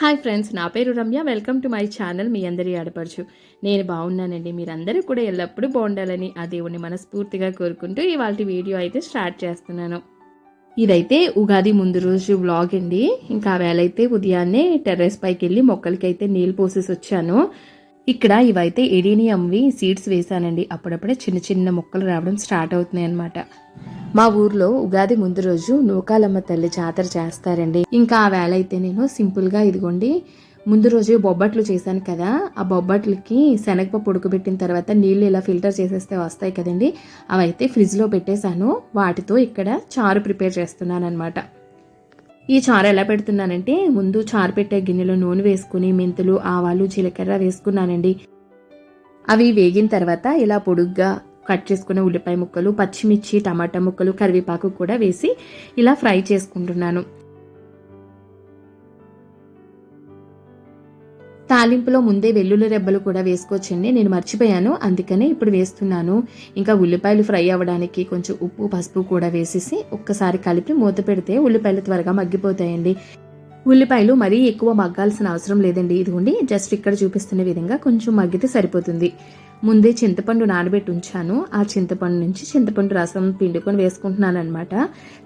Hi friends నా పేరు Ramya. Welcome to my channel మీ అందరి ఆడపడుచు. నేను బాగున్నానండి. మీరందరూ కూడా ఎల్లప్పుడూ బాగుండాలని ఆ దేవుని మనస్ఫూర్తిగా కోరుకుంటూ ఇవాళ వీడియో అయితే స్టార్ట్ చేస్తున్నాను. ఇదైతే ఉగాది ముందు రోజు వ్లాగ్ అండి. ఇంకా వేళ అయితే ఉదయాన్నే టెర్రస్ పైకి వెళ్ళి మొక్కలకైతే నీళ్ళు పోసేసి వచ్చాను. ఇక్కడ ఇవైతే ఎడీనియంవి సీడ్స్ వేసానండి అప్పుడప్పుడే చిన్న చిన్న మొక్కలు రావడం స్టార్ట్ అవుతున్నాయి అనమాట మా ఊర్లో ఉగాది ముందు రోజు నూకాలమ్మ తల్లి జాతర చేస్తారండి. ఇంకా ఆ వేళ అయితే నేను సింపుల్గా ఇదిగోండి ముందు రోజు బొబ్బట్లు చేశాను కదా. ఆ బొబ్బట్లకి శనగపప్పు ఉడకబెట్టిన తర్వాత నీళ్ళు ఇలా ఫిల్టర్ చేసేస్తే వస్తాయి కదండి. అవి అయితే ఫ్రిడ్జ్లో పెట్టేశాను. వాటితో ఇక్కడ చారు ప్రిపేర్ చేస్తున్నాను అనమాట ఈ చారు ఎలా పెడుతున్నానంటే ముందు చారు పెట్టే గిన్నెలో నూనె వేసుకుని మెంతులు ఆవాలు జీలకర్ర వేసుకున్నానండి. అవి వేగిన తర్వాత ఇలా పొడుగ్గా కట్ చేసుకున్న ఉల్లిపాయ ముక్కలు పచ్చిమిర్చి టమాటా ముక్కలు కరివేపాకు కూడా వేసి ఇలా ఫ్రై చేసుకుంటున్నాను. తాలింపులో ముందే వెల్లుల్లి రెబ్బలు కూడా వేసుకోవచ్చండి. నేను మర్చిపోయాను. అందుకనే ఇప్పుడు వేస్తున్నాను. ఇంకా ఉల్లిపాయలు ఫ్రై అవ్వడానికి కొంచెం ఉప్పు పసుపు కూడా వేసేసి ఒక్కసారి కలిపి మూత పెడితే ఉల్లిపాయలు త్వరగా మగ్గిపోతాయండి. ఉల్లిపాయలు మరీ ఎక్కువ మగ్గాల్సిన అవసరం లేదండి. ఇదిగోండి జస్ట్ ఇక్కడ చూపిస్తున్న విధంగా కొంచెం మగ్గితే సరిపోతుంది. ముందే చింతపండు నానబెట్టి ఉంచాను. ఆ చింతపండు నుంచి చింతపండు రసం పిండుకొని వేసుకుంటున్నాను అనమాట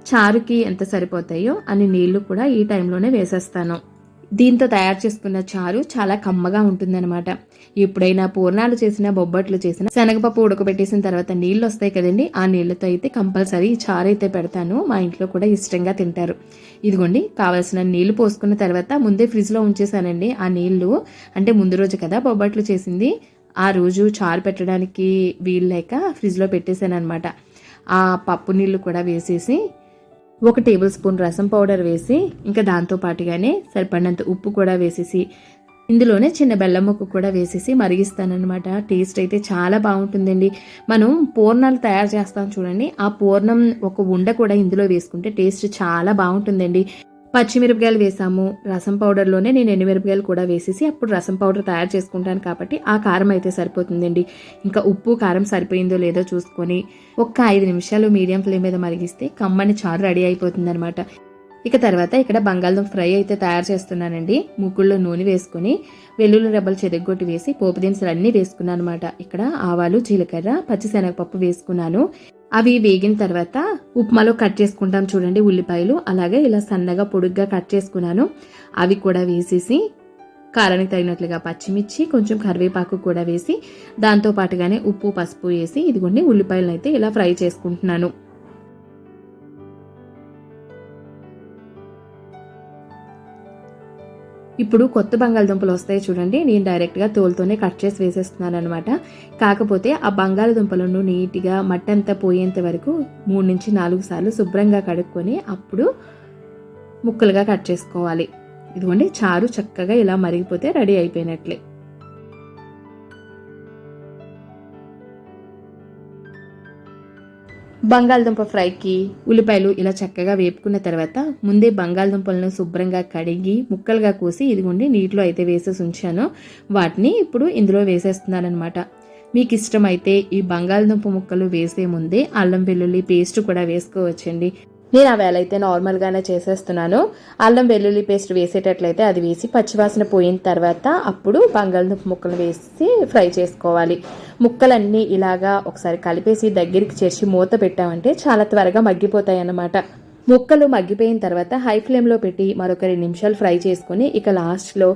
చారుకి ఎంత సరిపోతాయో అన్ని నీళ్ళు కూడా ఈ టైంలోనే వేసేస్తాను. దీంతో తయారు చేసుకున్న చారు చాలా కమ్మగా ఉంటుందన్నమాట. ఎప్పుడైనా పూర్ణాలు చేసిన బొబ్బట్లు చేసిన శనగపప్పు ఉడకబెట్టేసిన తర్వాత నీళ్ళు వస్తాయి కదండి ఆ నీళ్ళతో అయితే కంపల్సరీ చారు అయితే పెడతాను. మా ఇంట్లో కూడా ఇష్టంగా తింటారు. ఇదిగోండి కావాల్సిన నీళ్ళు పోసుకున్న తర్వాత ముందే ఫ్రిడ్జ్లో ఉంచేసానండి ఆ నీళ్ళు అంటే ముందు రోజు కదా బొబ్బట్లు చేసింది ఆ రోజు చారు పెట్టడానికి వీలు లేక ఫ్రిడ్జ్లో పెట్టేశాను అనమాట ఆ పప్పు నీళ్ళు కూడా వేసేసి ఒక టేబుల్ స్పూన్ రసం పౌడర్ వేసి ఇంకా దాంతో పాటుగానే సరిపడినంత ఉప్పు కూడా వేసేసి ఇందులోనే చిన్న బెల్లం ముక్క కూడా వేసేసి మరిగిస్తానమాట టేస్ట్ అయితే చాలా బాగుంటుందండి. మనం పూర్ణాలు తయారు చేస్తాం చూడండి. ఆ పూర్ణం ఒక ఉండ కూడా ఇందులో వేసుకుంటే టేస్ట్ చాలా బాగుంటుందండి. పచ్చిమిరపకాయలు వేసాము. రసం పౌడర్లోనే నేను ఎండుమిరపకాయలు కూడా వేసేసి అప్పుడు రసం పౌడర్ తయారు చేసుకుంటాను కాబట్టి ఆ కారం అయితే సరిపోతుందండి. ఇంకా ఉప్పు కారం సరిపోయిందో లేదో చూసుకొని ఒక్క ఐదు నిమిషాలు మీడియం ఫ్లేమ్ మీద మరిగిస్తే కమ్మని చారు రెడీ అయిపోతుంది అనమాట ఇక తర్వాత ఇక్కడ బంగాళదుంప ఫ్రై అయితే తయారు చేస్తున్నానండి. ముగ్గుల్లో నూనె వేసుకొని వెల్లుల్లి రెబ్బలు చెదగొట్టి వేసి పోపు దినుసులు అన్నీ వేసుకున్నాను అనమాట ఇక్కడ ఆవాలు జీలకర్ర పచ్చిశనగపప్పు వేసుకున్నాను. అవి వేగిన తర్వాత ఉప్మాలో కట్ చేసుకుంటాం చూడండి ఉల్లిపాయలు. అలాగే ఇలా సన్నగా పొడుగ్గా కట్ చేసుకున్నాను. అవి కూడా వేసేసి కారానికి తగినట్లుగా పచ్చిమిర్చి కొంచెం కరివేపాకు కూడా వేసి దాంతో పాటుగానే ఉప్పు పసుపు వేసి ఇదిగోండి ఉల్లిపాయలను అయితే ఇలా ఫ్రై చేసుకుంటున్నాను. ఇప్పుడు కొత్త బంగాళదుంపలు వస్తాయి చూడండి. నేను డైరెక్ట్గా తోలుతోనే కట్ చేసి వేసేస్తున్నాను అనమాట కాకపోతే ఆ బంగాళదుంపలను నీట్గా మట్టంతా పోయేంత వరకు మూడు నుంచి నాలుగు సార్లు శుభ్రంగా కడుక్కొని అప్పుడు ముక్కలుగా కట్ చేసుకోవాలి. ఇదిగోండి చారు చక్కగా ఇలా మరిగిపోతే రెడీ అయిపోయినట్లే. బంగాళదుంప ఫ్రైకి ఉల్లిపాయలు ఇలా చక్కగా వేపుకున్న తర్వాత ముందే బంగాళదుంపలను శుభ్రంగా కడిగి ముక్కలుగా కోసి ఇదిగోండి నీటిలో అయితే వేసేసి ఉంచాను. వాటిని ఇప్పుడు ఇందులో వేసేస్తున్నాను అనమాట మీకు ఇష్టమైతే ఈ బంగాళదుంప ముక్కలు వేసే ముందే అల్లం వెల్లుల్లి పేస్ట్ కూడా వేసుకోవచ్చండి. నేను ఆ వేళ అయితే నార్మల్గానే చేసేస్తున్నాను. అల్లం వెల్లుల్లి పేస్ట్ వేసేటట్లయితే అది వేసి పచ్చివాసన పోయిన తర్వాత అప్పుడు బంగాళదుంప ముక్కలు వేసి ఫ్రై చేసుకోవాలి. ముక్కలన్నీ ఇలాగా ఒకసారి కలిపేసి దగ్గరికి చేర్చి మూత పెట్టామంటే చాలా త్వరగా మగ్గిపోతాయి అన్నమాట ముక్కలు మగ్గిపోయిన తర్వాత హై ఫ్లేమ్లో పెట్టి మరొక రెండు నిమిషాలు ఫ్రై చేసుకుని ఇక లాస్ట్లో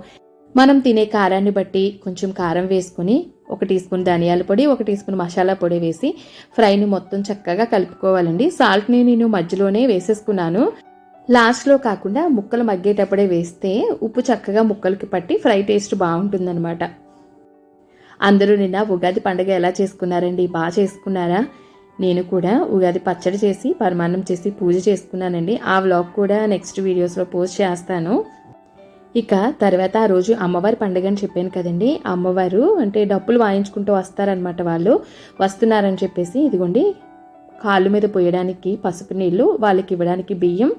మనం తినే కారాన్ని బట్టి కొంచెం కారం వేసుకుని ఒక టీ స్పూన్ ధనియాల పొడి ఒక టీ స్పూన్ మసాలా పొడి వేసి ఫ్రైని మొత్తం చక్కగా కలుపుకోవాలండి. సాల్ట్ని నేను మధ్యలోనే వేసేసుకున్నాను. లాస్ట్లో కాకుండా ముక్కలు మగ్గేటప్పుడే వేస్తే ఉప్పు చక్కగా ముక్కలకి పట్టి ఫ్రై టేస్ట్ బాగుంటుందన్నమాట. అందరూ నిన్న ఉగాది పండుగ ఎలా చేసుకున్నారండి? బాగా చేసుకున్నారా? నేను కూడా ఉగాది పచ్చడి చేసి పరమాన్నం చేసి పూజ చేసుకున్నానండి. ఆ వ్లాగ్ కూడా నెక్స్ట్ వీడియోస్లో పోస్ట్ చేస్తాను. ఇక తర్వాత ఆ రోజు అమ్మవారి పండుగ అని చెప్పాను కదండి. అమ్మవారు అంటే డప్పులు వాయించుకుంటూ వస్తారనమాట వాళ్ళు. వస్తున్నారని చెప్పేసి ఇదిగోండి కాళ్ళు మీద పోయడానికి పసుపు నీళ్ళు వాళ్ళకి ఇవ్వడానికి బియ్యం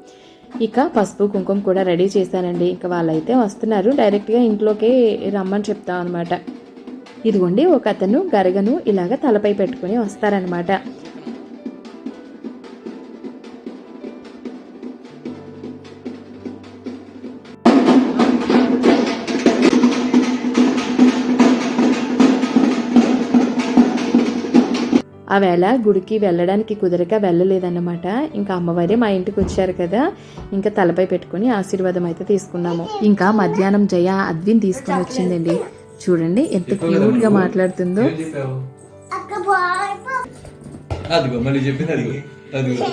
ఇక పసుపు కుంకుమ కూడా రెడీ చేశానండి ఇంకా వాళ్ళైతే వస్తున్నారు. డైరెక్ట్గా ఇంట్లోకే రమ్మని చెప్తాం అనమాట ఇదిగోండి ఒక అతను గరగను ఇలాగ తలపై పెట్టుకుని వస్తారనమాట ఆ వేళ గుడికి వెళ్ళడానికి కుదరక వెళ్ళలేదన్నమాట. ఇంకా అమ్మవారే మా ఇంటికి వచ్చారు కదా. ఇంకా తలపై పెట్టుకొని ఆశీర్వాదం అయితే తీసుకున్నాము. ఇంకా మధ్యాహ్నం జయ అద్విన్ తీసుకొని వచ్చిందండి. చూడండి ఎంత క్యూట్గా మాట్లాడుతుందో. అదిగో మళ్ళీ చెప్పింది అదిగో అదిగో.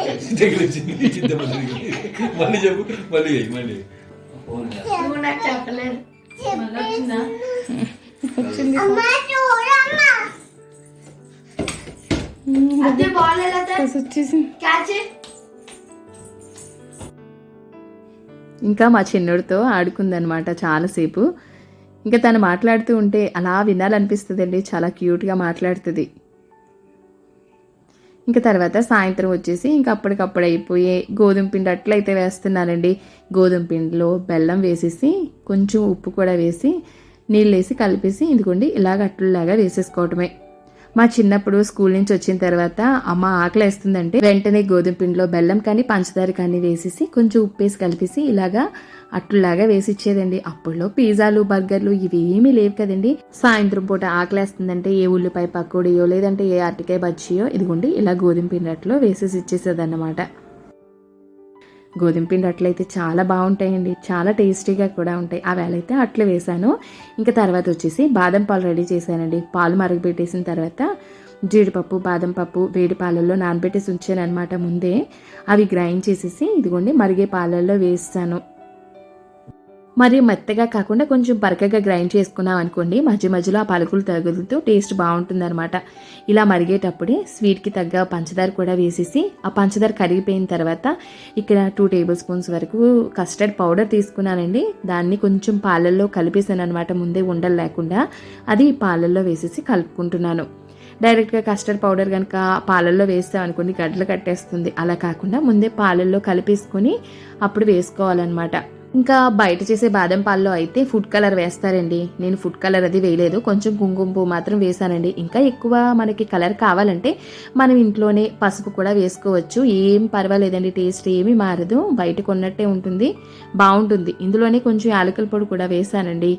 మళ్ళీ చెప్పు. మళ్ళీ మళ్ళీ వచ్చిందా? అదే బాల్ ఎలా వచ్చేసింది క్యాచ్ ఇంకా మా చిన్నోడితో ఆడుకుందనమాట చాలాసేపు. ఇంకా తను మాట్లాడుతూ ఉంటే అలా వినాలనిపిస్తుందండి చాలా క్యూట్గా మాట్లాడుతుంది. ఇంకా తర్వాత సాయంత్రం వచ్చేసి ఇంకా అప్పటికప్పుడు అయిపోయే గోధుమ పిండి అట్లయితే వేస్తున్నానండి. గోధుమ పిండిలో బెల్లం వేసేసి కొంచెం ఉప్పు కూడా వేసి నీళ్ళు వేసి కలిపేసి ఇదిగోండి ఇలాగ అట్లలాగా వేసేసుకోవటమే. మా చిన్నప్పుడు స్కూల్ నుంచి వచ్చిన తర్వాత అమ్మ ఆకలి వేస్తుందంటే వెంటనే గోధుమ పిండిలో బెల్లం కానీ పంచదార కానీ వేసేసి కొంచెం ఉప్పేసి కలిపేసి ఇలాగా అట్లులాగా వేసి ఇచ్చేదండి అప్పుడులో పిజ్జాలు బర్గర్లు ఇవి ఏమీ లేవు కదండి. సాయంత్రం పూట ఆకలేస్తుందంటే ఏ ఉల్లిపాయ పకోడియో లేదంటే ఏ అరటికాయ బజ్జీయో ఇదిగోండి ఇలా గోధుమ పిండి అట్లో వేసేసి ఇచ్చేసేదన్నమాట. గోధుమ పిండి చాలా బాగుంటాయండి. చాలా టేస్టీగా కూడా ఉంటాయి. ఆ వేలైతే అయితే అట్లు వేసాను. ఇంకా తర్వాత వచ్చేసి బాదం పాలు రెడీ చేశానండి. పాలు మరగబెట్టేసిన తర్వాత జీడిపప్పు బాదం పప్పు వేడి పాలల్లో నానబెట్టేసి ఉంచాను అనమాట ముందే. అవి గ్రైండ్ చేసేసి ఇదిగోండి మరిగే పాలల్లో వేస్తాను. మరి మెత్తగా కాకుండా కొంచెం బరకగా గ్రైండ్ చేసుకున్నాం అనుకోండి మధ్య మధ్యలో ఆ పలుకులు తగులుతూ టేస్ట్ బాగుంటుందన్నమాట. ఇలా మరిగేటప్పుడే స్వీట్కి తగ్గ పంచదార కూడా వేసేసి ఆ పంచదార కరిగిపోయిన తర్వాత ఇక్కడ టూ టేబుల్ స్పూన్స్ వరకు కస్టర్డ్ పౌడర్ తీసుకున్నానండి. దాన్ని కొంచెం పాలల్లో కలిపేసాను అనమాట ముందే ఉండలు లేకుండా. అది పాలల్లో వేసేసి కలుపుకుంటున్నాను. డైరెక్ట్గా కస్టర్డ్ పౌడర్ కనుక పాలల్లో వేస్తాం అనుకోండి గడ్డలు కట్టేస్తుంది. అలా కాకుండా ముందే పాలల్లో కలిపేసుకొని అప్పుడు వేసుకోవాలన్నమాట. ఇంకా బయట చేసే బాదం పాల్లో అయితే ఫుడ్ కలర్ వేస్తారండి. నేను ఫుడ్ కలర్ అది వేయలేదు. కొంచెం కుంకుమ పువ్వు మాత్రం వేసానండి. ఇంకా ఎక్కువ మనకి కలర్ కావాలంటే మనం ఇంట్లోనే పసుపు కూడా వేసుకోవచ్చు. ఏం పర్వాలేదండి. టేస్ట్ ఏమీ మారదు. బయట కొన్నట్టే ఉంటుంది. బాగుంటుంది. ఇందులోనే కొంచెం యాలకుల పొడి కూడా వేసానండి.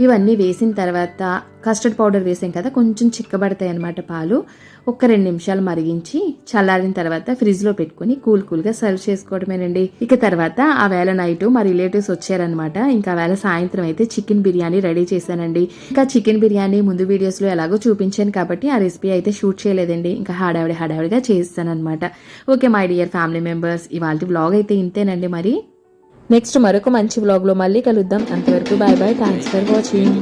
ఇవన్నీ వేసిన తర్వాత కస్టర్డ్ పౌడర్ వేసాం కదా కొంచెం చిక్కబడతాయి అన్నమాట పాలు. ఒక రెండు నిమిషాలు మరిగించి చల్లారిన తర్వాత ఫ్రిడ్జ్లో పెట్టుకుని కూల్ కూల్గా సర్వ్ చేసుకోవడమేనండి. ఇక తర్వాత ఆ వేళ నైట్ మా రిలేటివ్స్ వచ్చారనమాట ఇంకా వేళ సాయంత్రం అయితే చికెన్ బిర్యానీ రెడీ చేశానండి. ఇంకా చికెన్ బిర్యానీ ముందు వీడియోస్లో ఎలాగో చూపించాను కాబట్టి ఆ రెసిపీ అయితే షూట్ చేయలేదండి. ఇంకా హడావిడి హడావిడిగా చేస్తానమాట okay my dear family members ఇవాళ వ్లాగ్ అయితే ఇంతేనండి మరి. నెక్స్ట్ మరొక మంచి వ్లాగ్లో మళ్ళీ కలుద్దాం. అంతవరకు bye bye thanks for watching